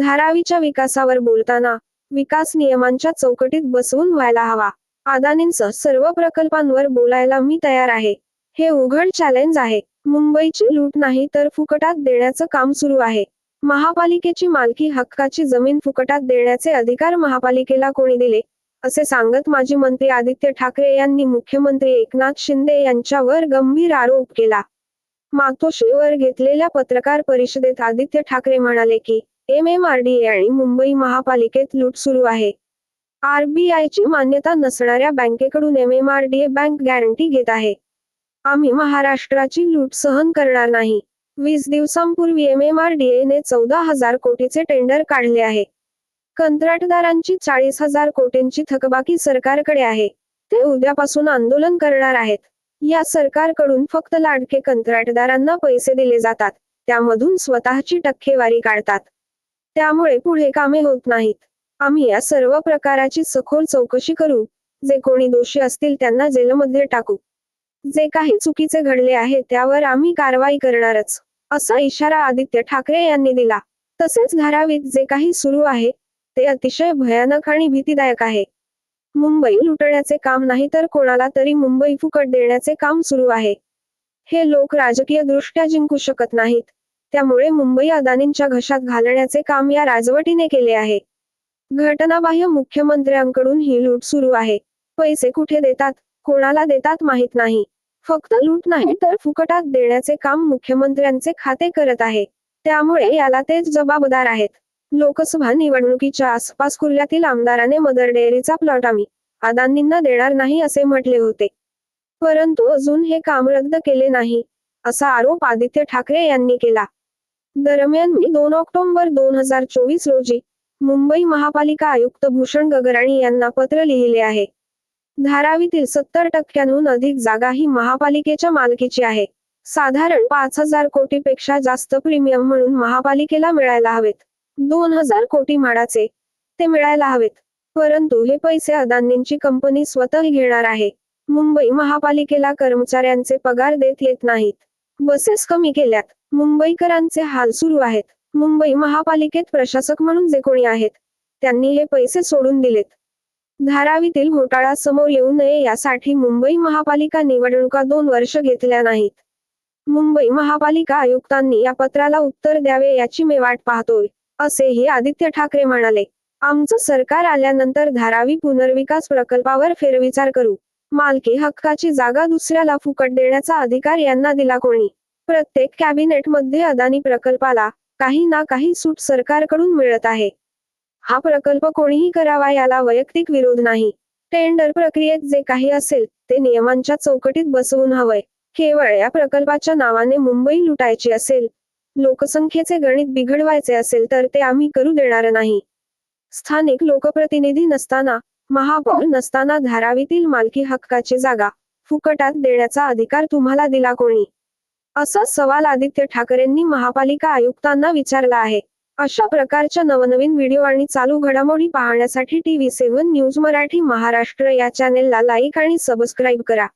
धारावीच्या विकासावर बोलताना विकास नियमांच्या चौकटीत बसवून व्हायला हवा. अदानींसह सर्व प्रकल्पांवर बोलायला मी तयार आहे. हे उघड चॅलेंज आहे. मुंबईची लूट नाही तर फुकटात देण्याचं काम सुरू आहे. महापालिकेची मालकी हक्काची जमीन फुकटात देण्याचे अधिकार महापालिकेला कोणी दिले? असे सांगत माजी मंत्री आदित्य ठाकरे यांनी मुख्यमंत्री एकनाथ शिंदे यांच्यावर गंभीर आरोप केला. मातोश्रीवर घेतलेल्या पत्रकार परिषदेत आदित्य ठाकरे म्हणाले की एमएमआरडीए आणि मुंबई महापालिकेत लूट सुरू आहे. आरबीआयची मान्यता नसणाऱ्या बँकेकडून एमएमआरडीए बँक गॅरंटी घेत आहे. आम्ही महाराष्ट्राची लूट सहन करणार नाही. वीस दिवसांपूर्वी एमएमआरडीए ने चौदा हजार कोटीचे टेंडर काढले आहे. कंत्राटदारांची चाळीस हजार कोटींची थकबाकी सरकारकडे आहे. ते उद्यापासून आंदोलन करणार आहेत. या सरकारकडून फक्त लाडके कंत्राटदारांना पैसे दिले जातात. त्यामधून स्वतःची टक्केवारी काढतात. त्यामुळे पुढे कामे होत नाहीत. आम्ही या सर्व प्रकाराची सखोल चौकशी करू. जे कोणी दोषी असतील त्यांना जेलमध्ये टाकू. जे काही चुकीचे घडले आहे त्यावर आम्ही कारवाई करणारच. असा इशारा आदित्य ठाकरे यांनी दिला. तसेच धारावीत जे काही सुरू आहे ते अतिशय भयानक आणि भीतीदायक आहे. मुंबई लुटण्याचे काम नाही तर कोणाला तरी मुंबई फुकट देण्याचे काम सुरू आहे. हे लोक राजकीय दृष्ट्या जिंकू शकत नाहीत. त्यामुळे मुंबई अदानींच्या घशात घालण्याचे काम या राजवटीने केले आहे. घटनाबाह्य मुख्यमंत्र्यांकडून ही लूट सुरू आहे. पैसे कुठे देतात कोणाला देतात माहीत नाही. फक्त लूट नाही तर फुकटात देण्याचे काम मुख्यमंत्र्यांचे खाते करत आहे. त्यामुळे याला तेच जबाबदार आहेत. लोकसभा निवडणुकीच्या आसपास कुर्ल्यातील आमदाराने मदर डेअरीचा प्लॉट आम्ही अदानींना देणार नाही असे म्हटले होते. परंतु अजून हे काम रद्द केले नाही असा आरोप आदित्य ठाकरे यांनी केला. दरम्यान मी दोन ऑक्टोबर दोन हजार चोवीस रोजी मुंबई महापालिका आयुक्त भूषण गगराणी यांना पत्र लिहिले आहे. धारावीतील सत्तर टक्क्यांहून अधिक जागा ही महापालिकेच्या मालकीची आहे. साधारण पाच हजार कोटीपेक्षा जास्त प्रीमियम म्हणून महापालिकेला मिळायला हवेत. दोन हजार कोटी म्हाडाचे ते मिळायला हवेत. परंतु हे पैसे अदानींची कंपनी स्वतः घेणार आहे. मुंबई महापालिकेला कर्मचाऱ्यांचे पगार देत येत नाहीत. बसेस कमी केल्यात. मुंबईकरांचे हाल सुरू आहेत. मुंबई महापालिकेत प्रशासक म्हणून जे कोणी आहेत त्यांनी हे पैसे सोडून दिलेत. धारावीतील घोटाळा समोर येऊ नये यासाठी मुंबई महापालिका निवडणुका दोन वर्ष घेतल्या नाहीत. मुंबई महापालिका आयुक्तांनी या पत्राला उत्तर द्यावे याची मी वाट पाहतोय असेही आदित्य ठाकरे म्हणाले. आमचं सरकार आल्यानंतर धारावी पुनर्विकास प्रकल्पावर फेरविचार करू. मालकी हक्काची जागा दुसऱ्याला फुकट देण्याचा अधिकार यांना दिला कोणी? प्रत्येक कॅबिनेटमध्ये अदानी प्रकल्पाला काही ना काही सूट सरकारकडून मिळत आहे. हा प्रकल्प कोणीही करावा याला वैयक्तिक विरोध नाही. टेंडर प्रक्रियेत जे काही असेल ते नियमांच्या चौकटीत बसवून हवंय. केवळ या प्रकल्पाच्या नावाने मुंबई लुटायची असेल लोकसंख्येचे गणित बिघडवायचे असेल तर ते आम्ही करू देणार नाही. स्थानिक लोकप्रतिनिधी नसताना महापौर नसताना धारावीतील मालकी हक्काची जागा फुकटात देण्याचा अधिकार तुम्हाला दिला कोणी? असा सवाल आदित्य ठाकरेंनी महापालिका आयुक्तांना विचारला आहे. अशा प्रकारच्या नवनवीन व्हिडिओ आणि चालू घडामोडी पाहण्यासाठी TV seven news Marathi Maharashtra या चॅनेलला लाईक आणि सबस्क्राईब करा.